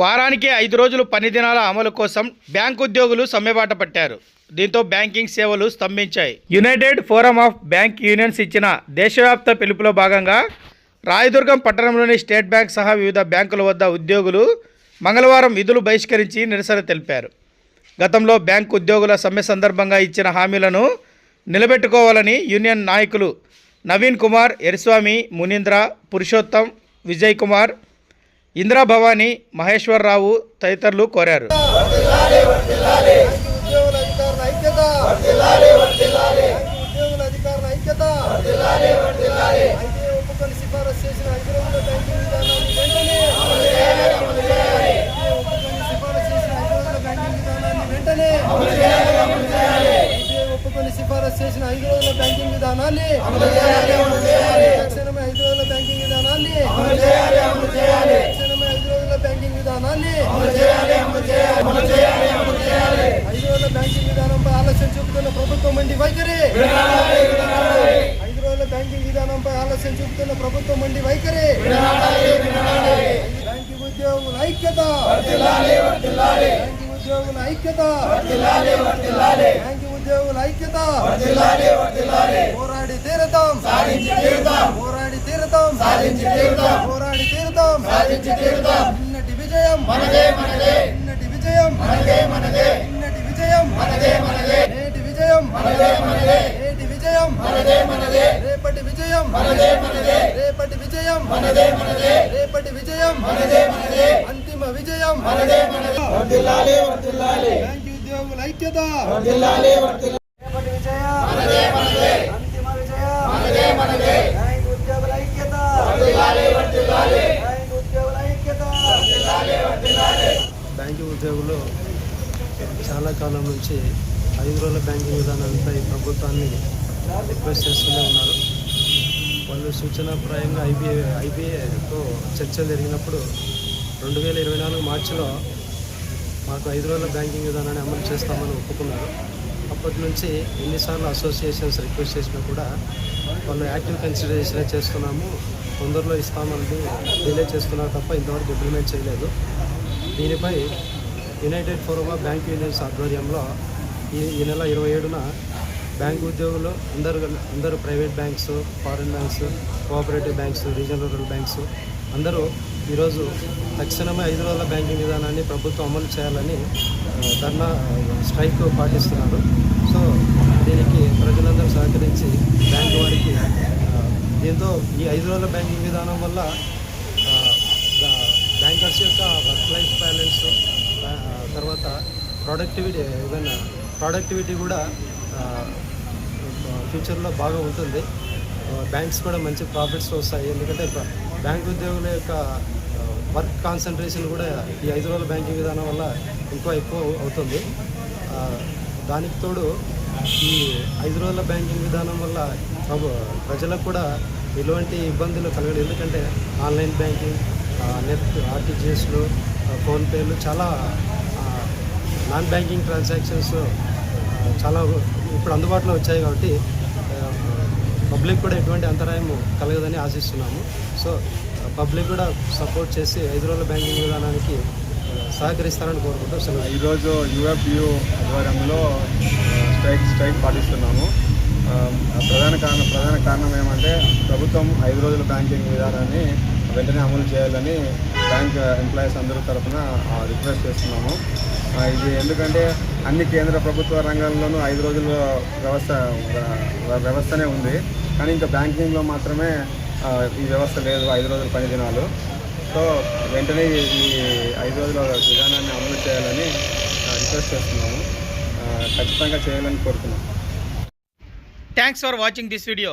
వారానికి ఐదు రోజులు పని దినాల అమలు కోసం బ్యాంక్ ఉద్యోగులు సమ్మెబాట పట్టారు. దీంతో బ్యాంకింగ్ సేవలు స్తంభించాయి. United forum of bank unions ఇచ్చిన దేశవ్యాప్త పిలుపులో భాగంగా రాయదుర్గం పట్టణంలోని స్టేట్ బ్యాంక్ సహా వివిధ బ్యాంకుల వద్ద ఉద్యోగులు మంగళవారం విధులు బహిష్కరించి నిరసన తెలిపారు. గతంలో బ్యాంకు ఉద్యోగుల సమ్మె సందర్భంగా ఇచ్చిన హామీలను నిలబెట్టుకోవాలని యూనియన్ నాయకులు నవీన్ కుమార్ ఎరిస్వామి మునీంద్ర పురుషోత్తం విజయ్ కుమార్ ఇందిరా భవానీ మహేశ్వరరావు తదితరులు కోరారు ఉద్యోగుల సిఫారసు చేసిన ఐదు రోజుల బ్యాంకింగ్ విధానాన్ని సిఫారసు చేసిన ఐదు బ్యాంకింగ్ వెంటనే సిఫారసు చేసిన ఐదు రోజుల బ్యాంకింగ్ విధానాన్ని తక్షణమే ఐదు రోజుల బ్యాంకింగ్ విధానాన్ని ఐదు రోజుల బ్యాంకింగ్ విధానంపై ఆలస్యం చూపుతున్న ప్రభుత్వం మండి వైఖరి. ఐదు రోజుల బ్యాంకింగ్ విధానంపై ఆలస్యం చూపుతున్న ప్రభుత్వం మండి వైఖరి. బ్యాంకింగ్ ఉద్యోగుల ఐక్యత. బ్యాంకింగ్ ఉద్యోగుల ఐక్యత. బ్యాంకింగ్ ఉద్యోగుల ఐక్యత. పోరాడి తీరతాం. పోరాడి తీరతాం. పోరాడి తీరతాం. నిన్నటి విజయం. నిన్నటి విజయం. నిన్నటి విజయం. నేటి విజయం. నేటి విజయం. రేపటి విజయం. రేపటి విజయం. రేపటి విజయం. అంతిమ విజయం. బ్యాంకు ఉద్యోగుల ఐక్యత. రేపటి విజయం అంతిమ విజయం బ్యాంకు ఉద్యోగుల ఐక్యత బ్యాంకు ఉద్యోగుల ఐక్యత బ్యాంకింగ్ ఉద్యోగులు చాలా కాలం నుంచి ఐదు రోజుల బ్యాంకింగ్ విధానంపై ప్రభుత్వాన్ని రిక్వెస్ట్ చేస్తూనే ఉన్నారు. వాళ్ళు సూచనాప్రాయంగా ఐబీఏ ఐబీఏతో చర్చ జరిగినప్పుడు రెండు వేల ఇరవై నాలుగు మార్చిలో మాకు ఐదు రోజుల బ్యాంకింగ్ విధానాన్ని అమలు చేస్తామని ఒప్పుకున్నారు. అప్పటి నుంచి ఎన్నిసార్లు అసోసియేషన్స్ రిక్వెస్ట్ చేసినా కూడా వాళ్ళు యాక్టివ్ కన్సిడరేషన్ చేస్తున్నాము. తొందరలో ఇస్తామని డిలే చేస్తున్నారు తప్ప ఇంతవరకు ఇంప్లిమెంట్ చేయలేదు. దీనిపై united forum of bank unions ఆధ్వర్యంలో ఈ ఈ నెల ఇరవై ఏడున బ్యాంక్ ఉద్యోగులు అందరు అందరూ private banks foreign banks cooperative banks regional rural banks అందరూ ఈరోజు తక్షణమే ఐదు రోజుల బ్యాంకింగ్ విధానాన్ని ప్రభుత్వం అమలు చేయాలని ధర్నా స్ట్రైక్ పాటిస్తున్నారు. సో దీనికి ప్రజలందరూ సహకరించి బ్యాంక్ వారికి దీంతో ఈ ఐదు రోజుల బ్యాంకింగ్ విధానం వల్ల బ్యాంకర్స్ యొక్క వర్క్ లైఫ్ బ్యాలెన్స్ తర్వాత ప్రొడక్టివిటీ ఈవెన్ ప్రొడక్టివిటీ కూడా ఫ్యూచర్లో బాగా ఉంటుంది. బ్యాంక్స్ కూడా మంచి ప్రాఫిట్స్ వస్తాయి. ఎందుకంటే బ్యాంక్ ఉద్యోగుల యొక్క వర్క్ కాన్సన్ట్రేషన్ కూడా ఈ ఐదు రోజుల బ్యాంకింగ్ విధానం వల్ల ఇంకా ఎక్కువ అవుతుంది. దానికి తోడు ఈ ఐదు రోజుల బ్యాంకింగ్ విధానం వల్ల ప్రజలకు కూడా ఎటువంటి ఇబ్బందులు కలగదు ఎందుకంటే ఆన్లైన్ బ్యాంకింగ్ నెట్ ఆర్టీజీఎస్లు ఫోన్పేలు చాలా నాన్ బ్యాంకింగ్ ట్రాన్సాక్షన్స్ చాలా ఇప్పుడు అందుబాటులో వచ్చాయి కాబట్టి పబ్లిక్ కూడా ఎటువంటి అంతరాయం కలగదని ఆశిస్తున్నాము. సో పబ్లిక్ కూడా సపోర్ట్ చేసి ఐదు రోజుల బ్యాంకింగ్ విధానానికి సహకరిస్తారని కోరుకుంటూ సెలవు. ఈరోజు యుఎఫ్యు ఆధ్వర్యంలో స్ట్రైక్ స్ట్రైక్ పాటిస్తున్నాము. ప్రధాన కారణం ప్రధాన కారణం ఏమంటే ప్రభుత్వం ఐదు రోజుల బ్యాంకింగ్ విధానాన్ని వెంటనే అమలు చేయాలని బ్యాంక్ ఎంప్లాయీస్ అందరి తరఫున రిక్వెస్ట్ చేస్తున్నాము. ఇది ఎందుకంటే అన్ని కేంద్ర ప్రభుత్వ రంగంలోనూ ఐదు రోజుల వ్యవస్థ వ్యవస్థనే ఉంది. కానీ ఇంకా బ్యాంకింగ్లో మాత్రమే ఈ వ్యవస్థ లేదు ఐదు రోజుల పని దినాలు. సో వెంటనే ఈ ఐదు రోజుల విధానాన్ని అమలు చేయాలని రిక్వెస్ట్ చేస్తున్నాము. ఖచ్చితంగా చేయాలని కోరుతున్నాం. Thanks for watching this video